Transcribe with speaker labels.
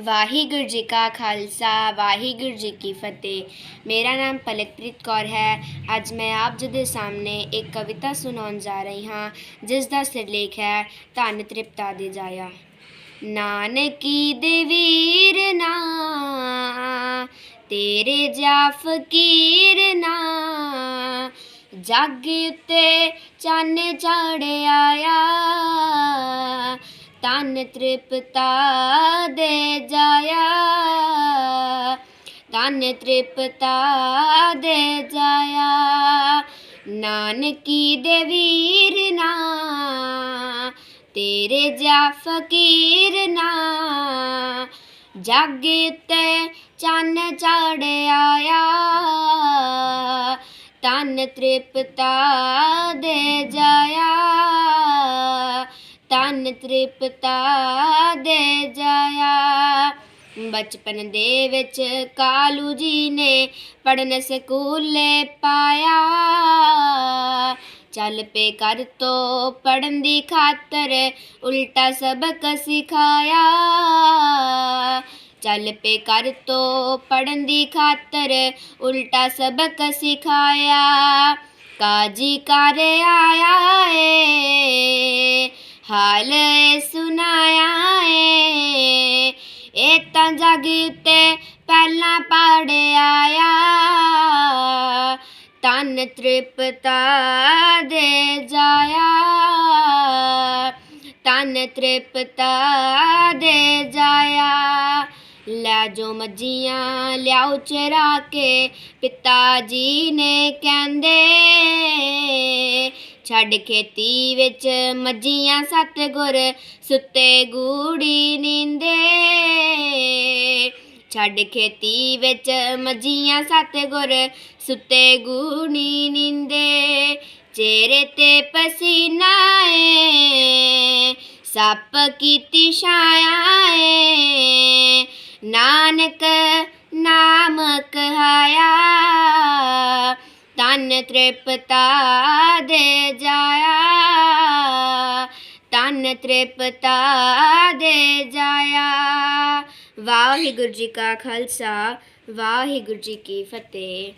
Speaker 1: ਵਾਹਿਗੁਰੂ ਜੀ ਕਾ ਖਾਲਸਾ, ਵਾਹਿਗੁਰੂ ਜੀ ਕੀ ਫਤਿਹ। ਮੇਰਾ ਨਾਮ ਪਲਕਪ੍ਰੀਤ ਕੌਰ ਹੈ। ਅੱਜ ਮੈਂ ਆਪ ਜੀ ਦੇ ਸਾਹਮਣੇ ਇੱਕ ਕਵਿਤਾ ਸੁਣਾਉਣ ਜਾ ਰਹੀ ਹਾਂ, ਜਿਸ ਦਾ ਸਿਰਲੇਖ ਹੈ, ਧੰਨ ਤ੍ਰਿਪਤਾ ਦੇ ਜਾਇਆ। ਨਾਨਕੀ ਦੇ ਵੀਰ ਨਾ, ਤੇਰੇ ਜਾ ਫਕੀਰ ਨਾ। ਜੱਗ ਉੱਤੇ ਚੰਨ ਚੜ ਆਇਆ ਤਨ ਤ੍ਰਿਪਤਾ ਦੇ ਜਾਇਆ। ਤਨ ਤ੍ਰਿਪਤਾ ਦੇ ਜਾਇਆ। ਨਾਨਕੀ ਦੇ ਵੀਰ ਨਾ, ਤੇਰੇ ਜਾ ਫਕੀਰ ਨਾ। ਜੱਗ ਉੱਤੇ ਚੰਨ ਚੜ ਆਇਆ। ਤਨ ਤ੍ਰਿਪਤਾ ਦੇ ਜਾ ਤਨ ਤ੍ਰਿਪਤਾ ਦੇ ਜਾਇਆ। ਬਚਪਨ ਦੇ ਵਿੱਚ ਕਾਲੂ ਜੀ ਨੇ ਪੜਨ ਸਕੂਲੇ ਪਾਇਆ। ਚੱਲ ਪੇ ਕਰ ਤੋ ਪੜਨ ਦੀ ਖਾਤਰ ਉਲਟਾ ਸਬਕ ਸਿਖਾਇਆ। ਚੱਲ ਪੇ ਕਰ ਤੋ ਪੜਨ ਦੀ ਖਾਤਰ ਉਲਟਾ ਸਬਕ ਸਿਖਾਇਆ। ਕਾਜੀ ਕਰ ਆਇਆ ਏ। ਹਾਲ ਸੁਨਾਇਆ ਏ ਇਹ ਤਾਂ ਜਗ ਉੱਤੇ ਪਹਿਲਾਂ ਪੜ ਆਇਆ ਤਨ ਤ੍ਰਿਪਤਾ ਦੇ ਜਾਇਆ ਤਨ ਤ੍ਰਿਪਤਾ ਦੇ ਜਾਇਆ ਲੈ ਜੋ ਮੱਜੀਆਂ ਲਿਆਓ ਚਰਾ ਕੇ ਪਿਤਾ ਜੀ ਨੇ ਕਹਿੰਦੇ ਛੱਡ ਖੇਤੀ ਵਿੱਚ ਮੱਜੀਆਂ ਸਤਗੁਰ ਸੁੱਤੇ ਗੂੜੀ ਨੀਂਦੇ। ਛੱਡ ਖੇਤੀ ਵਿੱਚ ਮੱਜੀਆਂ ਸਤਗੁਰ ਸੁੱਤੇ ਗੂੜੀ ਨੀਂਦੇ। ਚਿਹਰੇ ਤੇ ਪਸੀਨਾ ਏ, ਸੱਪ ਕੀਤੀ ਛਾਇਆ ਏ। ਨਾਨਕ ਤਨ ਤ੍ਰਿਪਤਾ ਦੇ ਜਾਇਆ, ਤਨ ਤ੍ਰਿਪਤਾ ਦੇ ਜਾਇਆ। ਵਾਹਿਗੁਰੂ ਜੀ ਕਾ ਖਾਲਸਾ, ਵਾਹਿਗੁਰੂ ਜੀ ਕੀ ਫਤਿਹ।